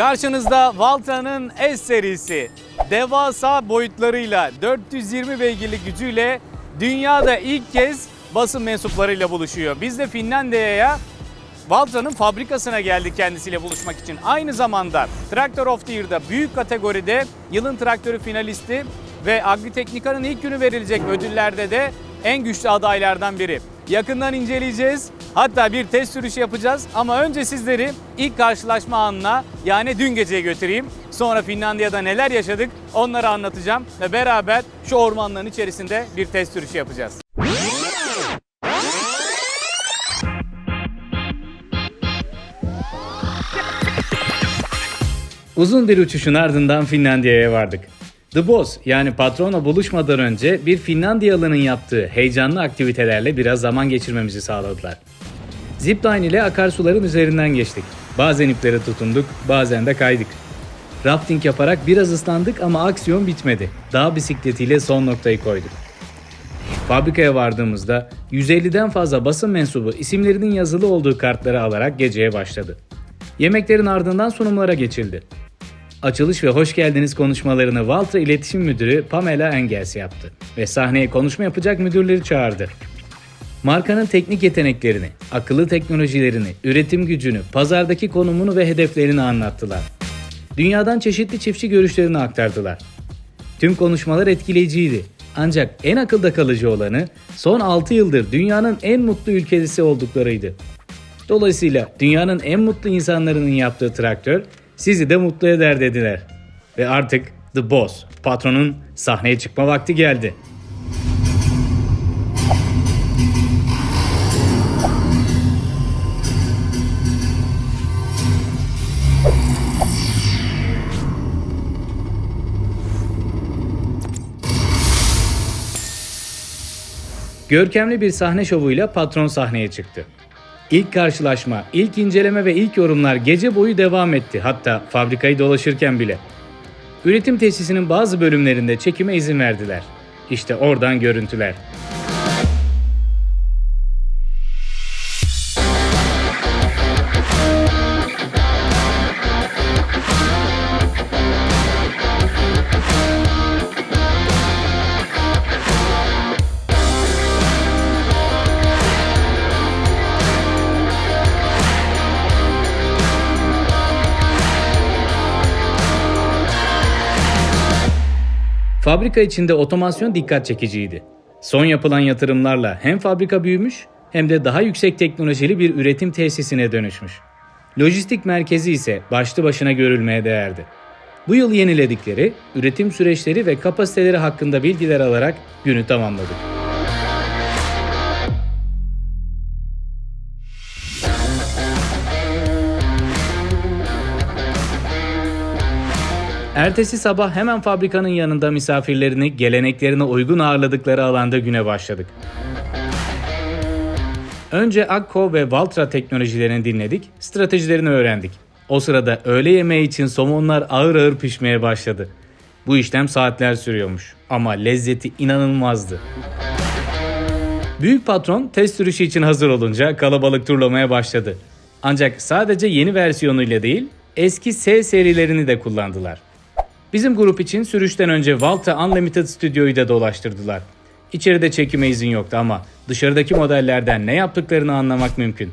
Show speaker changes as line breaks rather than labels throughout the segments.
Karşınızda Valtra'nın S serisi. Devasa boyutlarıyla 420 beygirlik gücüyle dünyada ilk kez basın mensuplarıyla buluşuyor. Biz de Finlandiya'ya Valtra'nın fabrikasına geldik kendisiyle buluşmak için. Aynı zamanda Tractor of the Year'da büyük kategoride yılın traktörü finalisti ve Agritechnica'nın ilk günü verilecek ödüllerde de en güçlü adaylardan biri. Yakından inceleyeceğiz. Hatta bir test sürüşü yapacağız ama önce sizleri ilk karşılaşma anına yani dün geceye götüreyim. Sonra Finlandiya'da neler yaşadık onları anlatacağım ve beraber şu ormanların içerisinde bir test sürüşü yapacağız. Uzun bir uçuşun ardından Finlandiya'ya vardık. The Boss yani patronla buluşmadan önce bir Finlandiyalı'nın yaptığı heyecanlı aktivitelerle biraz zaman geçirmemizi sağladılar. Zipline ile akarsuların üzerinden geçtik. Bazen iplere tutunduk, bazen de kaydık. Rafting yaparak biraz ıslandık ama aksiyon bitmedi. Dağ bisikletiyle son noktayı koyduk. Fabrikaya vardığımızda 150'den fazla basın mensubu isimlerinin yazılı olduğu kartları alarak geceye başladı. Yemeklerin ardından sunumlara geçildi. Açılış ve hoş geldiniz konuşmalarını Valtra İletişim Müdürü Pamela Engels yaptı ve sahneye konuşma yapacak müdürleri çağırdı. Markanın teknik yeteneklerini, akıllı teknolojilerini, üretim gücünü, pazardaki konumunu ve hedeflerini anlattılar. Dünyadan çeşitli çiftçi görüşlerini aktardılar. Tüm konuşmalar etkileyiciydi. Ancak en akılda kalıcı olanı son 6 yıldır dünyanın en mutlu ülkesi olduklarıydı. Dolayısıyla dünyanın en mutlu insanların yaptığı traktör sizi de mutlu eder dediler. Ve artık The Boss, patronun sahneye çıkma vakti geldi. Görkemli bir sahne şovuyla patron sahneye çıktı. İlk karşılaşma, ilk inceleme ve ilk yorumlar gece boyu devam etti. Hatta fabrikayı dolaşırken bile. Üretim tesisinin bazı bölümlerinde çekime izin verdiler. İşte oradan görüntüler. Fabrika içinde otomasyon dikkat çekiciydi. Son yapılan yatırımlarla hem fabrika büyümüş hem de daha yüksek teknolojili bir üretim tesisine dönüşmüş. Lojistik merkezi ise başlı başına görülmeye değerdi. Bu yıl yeniledikleri üretim süreçleri ve kapasiteleri hakkında bilgiler alarak günü tamamladık. Ertesi sabah hemen fabrikanın yanında misafirlerini geleneklerine uygun ağırladıkları alanda güne başladık. Önce Akko ve Valtra teknolojilerini dinledik, stratejilerini öğrendik. O sırada öğle yemeği için somonlar ağır ağır pişmeye başladı. Bu işlem saatler sürüyormuş ama lezzeti inanılmazdı. Büyük patron test sürüşü için hazır olunca kalabalık turlamaya başladı. Ancak sadece yeni versiyonuyla değil, eski S serilerini de kullandılar. Bizim grup için sürüşten önce Valtra Unlimited Studio'yu da dolaştırdılar. İçeride çekime izin yoktu ama dışarıdaki modellerden ne yaptıklarını anlamak mümkün.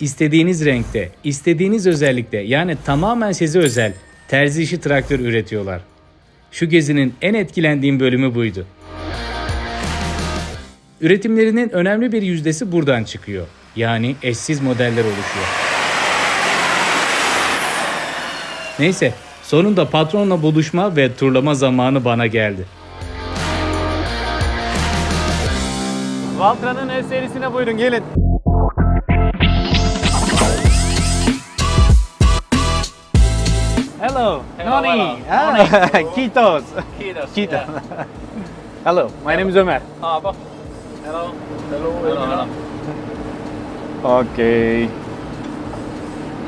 İstediğiniz renkte, istediğiniz özellikte yani tamamen size özel terzi işi traktör üretiyorlar. Şu gezinin en etkilendiğim bölümü buydu. Üretimlerinin önemli bir yüzdesi buradan çıkıyor. Yani eşsiz modeller oluşuyor. Neyse, sonunda patronla buluşma ve turlama zamanı bana geldi. Valtra'nın S serisine buyurun gelin. Hello,
Hello,
Noni.
hello.
Ah, Kitos.
Kiitos.
Kiitos.
Yeah.
Hello, my name is Ömer.
Aapo. Hello. Hello. Hello. hello.
Okay.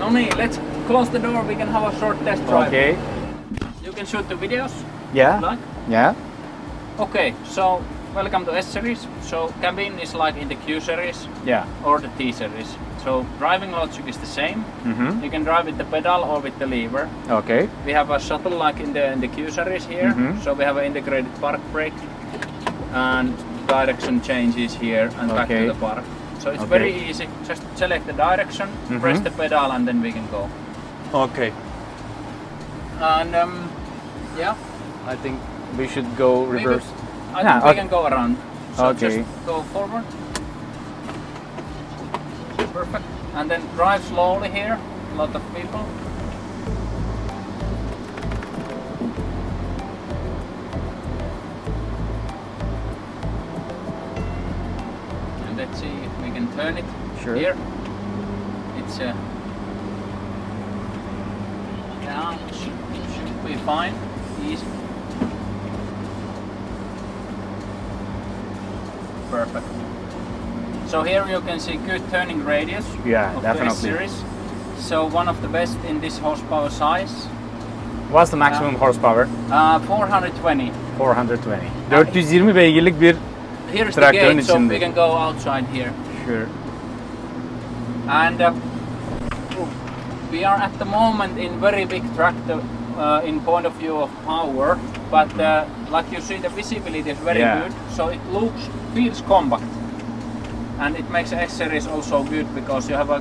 No niin, let's close the door. We can have a short test drive.
Okay.
You can shoot the videos.
Yeah.
Like.
Yeah.
Okay, so welcome to S series. So cabin is like in the Q series
Yeah.
or the T series. So driving logic is the same.
Mm-hmm.
You can drive with the pedal or with the lever.
Okay.
We have a shuttle like in the in the Q series here.
Mhm.
So we have an integrated park brake and direction changes here and back to the park. So it's
Okay.
very easy. Just select the direction, press
Mhm.
the pedal, and then we can go.
Okay.
And um, yeah,
I think we should go
we could-
reverse.
I
Yeah,
think we
okay.
can go around. So
Okay.
just go forward. Perfect. And then drive slowly here. A lot of people. And let's see if we can turn it
Sure.
here. It's uh, down. Should, should be fine. Easy. Perfect. So here you can see good turning radius
Yeah,
of the S
definitely.
series. So one of the best in this horsepower size.
What's the maximum horsepower?
Uh, 420.
420. 420 beygirlik bir
Here's the gate, so we can go outside here.
Sure.
And uh, we are at the moment in very big tractor uh, in point of view of power, but uh, like you see, the visibility is very
Yeah.
good. So it looks feels compact, and it makes S series also good because you have a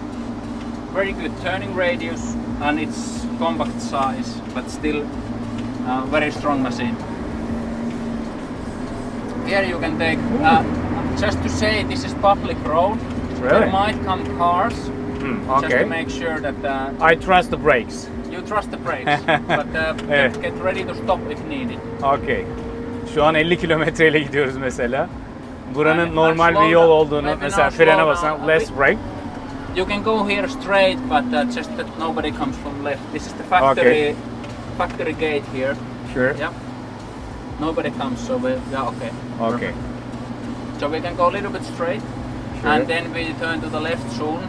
very good turning radius and it's compact size, but still uh, very strong machine. Here you can take. Uh, just to say, this is public road.
Really?
There might come cars.
Hmm,
Just to
okay.
make sure that uh,
I trust the brakes.
you trust the brakes, but uh,
Evet.
get, get ready to stop if needed.
Okay. Şu an 50 kilometre ile gidiyoruz mesela. Buranın
Yani
normal
slow
bir yol
down.
olduğunu mesela
slow
frene
down
basan less
bit.
brake.
You can go here straight, but uh, just that nobody comes from left. This is the factory factory gate here.
Sure.
Yeah. Nobody comes, so we yeah okay.
Okay.
So we can go a little bit straight,
Sure.
and then we turn to the left soon.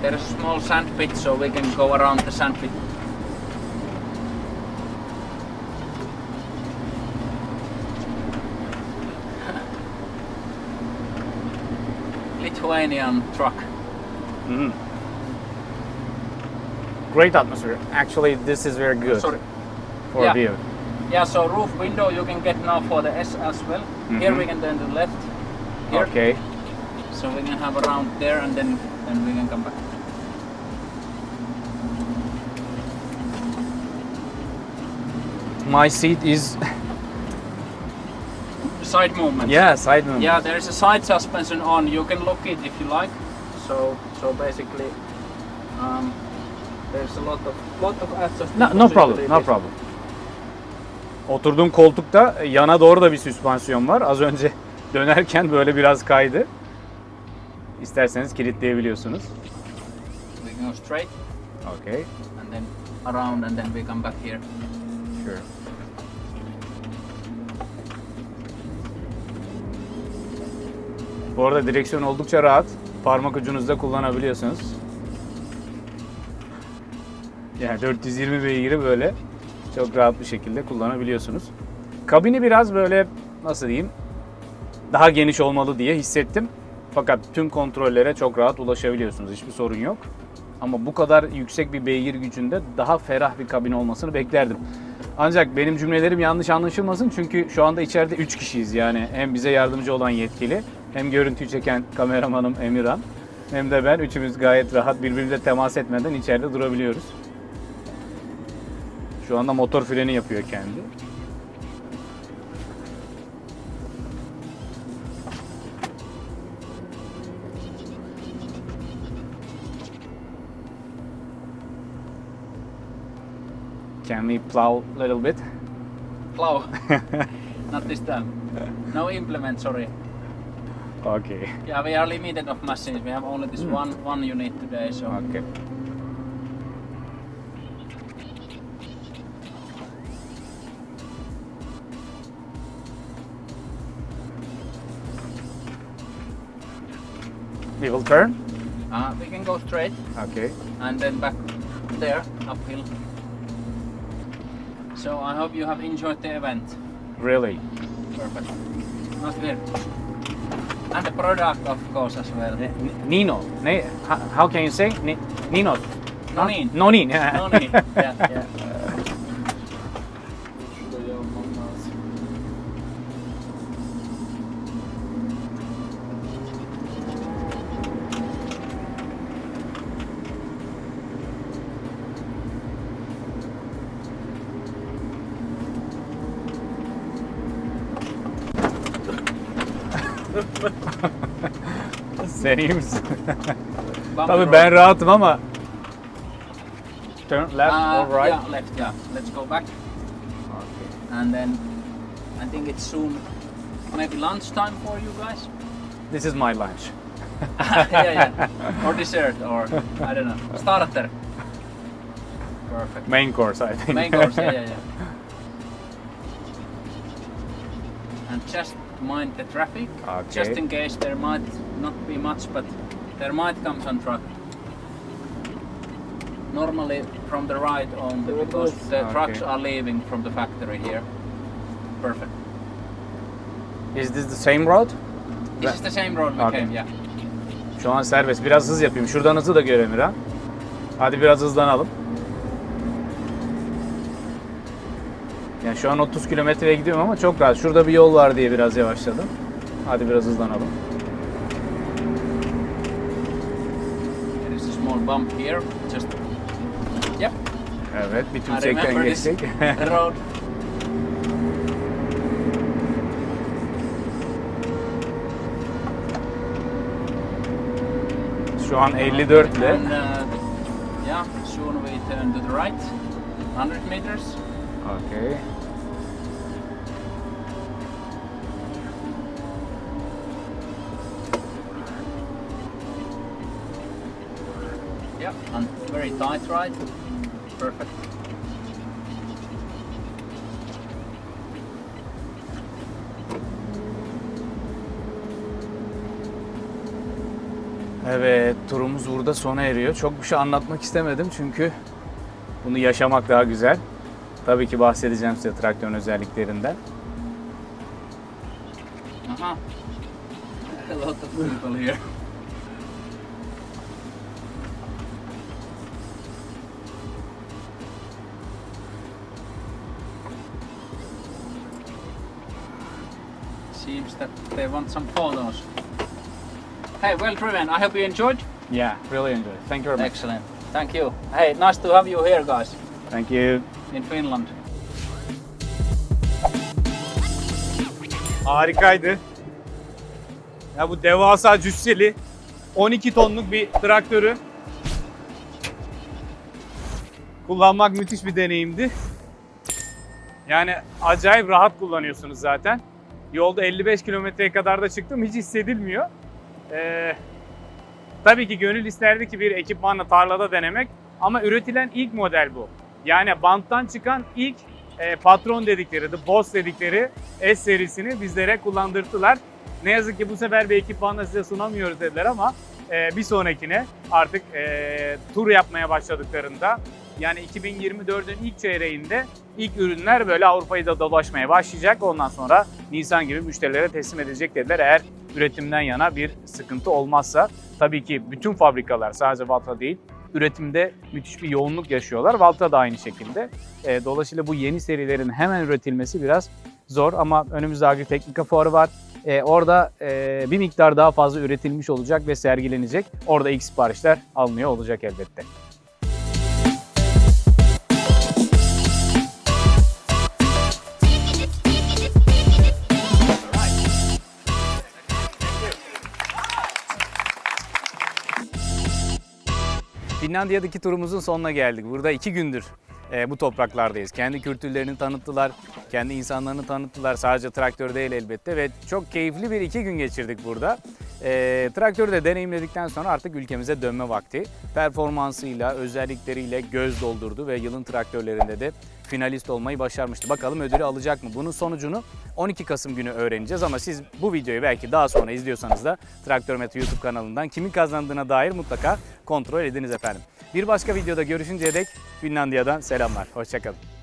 There is a small sand pit, so we can go around the sand pit. Lithuanian truck.
Mhm. Great atmosphere. Actually, this is very good
Sorry.
for
Yeah.
view.
Yeah, so roof window you can get now for the S as well. Here we can turn to the left. Here.
Okay.
So we can have around there and then then we can come back.
My seat is
Side movement.
yeah side movement.
Yeah, there is a side suspension on. You can look it if you like. So so basically, um, there's a lot of lot of adjustment.
No, no problem, no
possibilities.
problem. Oturduğum koltukta yana doğru da bir süspansiyon var. Az önce dönerken böyle biraz kaydı. İsterseniz kilitleyebiliyorsunuz.
We go straight
Okay.
and then around and then we come back here.
Sure. Bu arada direksiyon oldukça rahat. Parmak ucunuzda kullanabiliyorsunuz. Yani 420 beygiri böyle çok rahat bir şekilde kullanabiliyorsunuz. Kabini biraz böyle nasıl diyeyim daha geniş olmalı diye hissettim. Fakat tüm kontrollere çok rahat ulaşabiliyorsunuz. Hiçbir sorun yok. Ama bu kadar yüksek bir beygir gücünde daha ferah bir kabin olmasını beklerdim. Ancak benim cümlelerim yanlış anlaşılmasın çünkü şu anda içeride 3 kişiyiz yani hem bize yardımcı olan yetkili hem görüntüyü çeken kameramanım Emirhan hem de ben üçümüz gayet rahat birbirimize temas etmeden içeride durabiliyoruz. Şu anda motor freni yapıyor kendi. Can we plow a little bit?
Plow. Not this time. No implement, sorry.
Okay.
Yeah, we are limited of machines. We have only this one one unit today, so.
Okay. We will turn.
Uh, we can go straight
Okay.
and then back there uphill. So I hope you have enjoyed the event.
Really.
Perfect. not here. And the product, of course, as well.
N- Nino. Ne? How can you say? Ni- Nino.
Nonin.
Nonin.
No niin, yeah, yeah.
Sen iyi misin?
Bumpy
Tabii
road.
ben rahatım ama Turn left
Uh,
or right?
Yeah, left, yeah. Let's go back. Okay. And then I think it's soon maybe lunchtime for you guys.
This is my lunch.
yeah, yeah. Or dessert, or I don't know. Starter. Perfect.
Main course I think.
Main course, yeah, yeah, yeah. And just mind the traffic, just
Okay.
in case there might not be much, but there might come some truck. Normally from the right only, because the
Okay.
trucks are leaving from the factory here. Perfect.
Is this the same road?
This is the same road we
Okay.
came, yeah.
Şu an serbest. Biraz hız yapayım. Şuradan hızı da gör Emirhan. Hadi biraz hızlanalım. Yani şu an 30 kilometreye gidiyorum ama çok rahat. Şurada bir yol var diye biraz yavaşladım. Hadi biraz hızlanalım.
There is a small bump here, just... Yep,
Evet, bir tümsekten geçtik.
road.
Şu an 54 ile.
Uh, yeah, soon we turn to the right, 100 meters.
Okay.
Yeah, and very tight right. Perfect.
Evet, turumuz burada sona eriyor. Çok bir şey anlatmak istemedim çünkü bunu yaşamak daha güzel. Tabii ki bahsedeceğim size traktörün özelliklerinden.
Uh-huh. A lot of people here. Seems that they want some photos. Hey, well driven. I hope you enjoyed.
Yeah, really enjoy. Thank you very much.
Excellent. Thank you. Hey, nice to have you here, guys,
Thank you.
İn Finland.
Harikaydı. Ya bu devasa cüsseli 12 tonluk bir traktörü kullanmak müthiş bir deneyimdi. Yani acayip rahat kullanıyorsunuz zaten. Yolda 55 kilometreye kadar da çıktım hiç hissedilmiyor. Ee, tabii ki gönül isterdi ki bir ekipmanla tarlada denemek ama üretilen ilk model bu. Yani banttan çıkan ilk e, patron dedikleri, The Boss dedikleri S serisini bizlere kullandırdılar. Ne yazık ki bu sefer bir ekipmanla size sunamıyoruz dediler ama e, bir sonrakine artık e, tur yapmaya başladıklarında yani 2024'ün ilk çeyreğinde ilk ürünler böyle Avrupa'yı da dolaşmaya başlayacak. Ondan sonra Nisan gibi müşterilere teslim edilecek dediler. Eğer üretimden yana bir sıkıntı olmazsa tabii ki bütün fabrikalar sadece Valtra değil üretimde müthiş bir yoğunluk yaşıyorlar. Valtra da aynı şekilde. E, dolayısıyla bu yeni serilerin hemen üretilmesi biraz zor ama önümüzde Agriteknika Fuarı var. E, orada e, bir miktar daha fazla üretilmiş olacak ve sergilenecek. Orada ilk siparişler alınıyor olacak elbette. Finlandiya'daki turumuzun sonuna geldik. Burada iki gündür e, bu topraklardayız. Kendi kültürlerini tanıttılar, kendi insanlarını tanıttılar. Sadece traktör değil elbette ve çok keyifli bir iki gün geçirdik burada. E, traktörü de deneyimledikten sonra artık ülkemize dönme vakti. Performansıyla, özellikleriyle göz doldurdu ve yılın traktörlerinde de finalist olmayı başarmıştı. Bakalım ödülü alacak mı? Bunun sonucunu 12 Kasım günü öğreneceğiz ama siz bu videoyu belki daha sonra izliyorsanız da Traktörmetre YouTube kanalından kimin kazandığına dair mutlaka kontrol ediniz efendim. Bir başka videoda görüşünceye dek Finlandiya'dan selamlar. Hoşçakalın.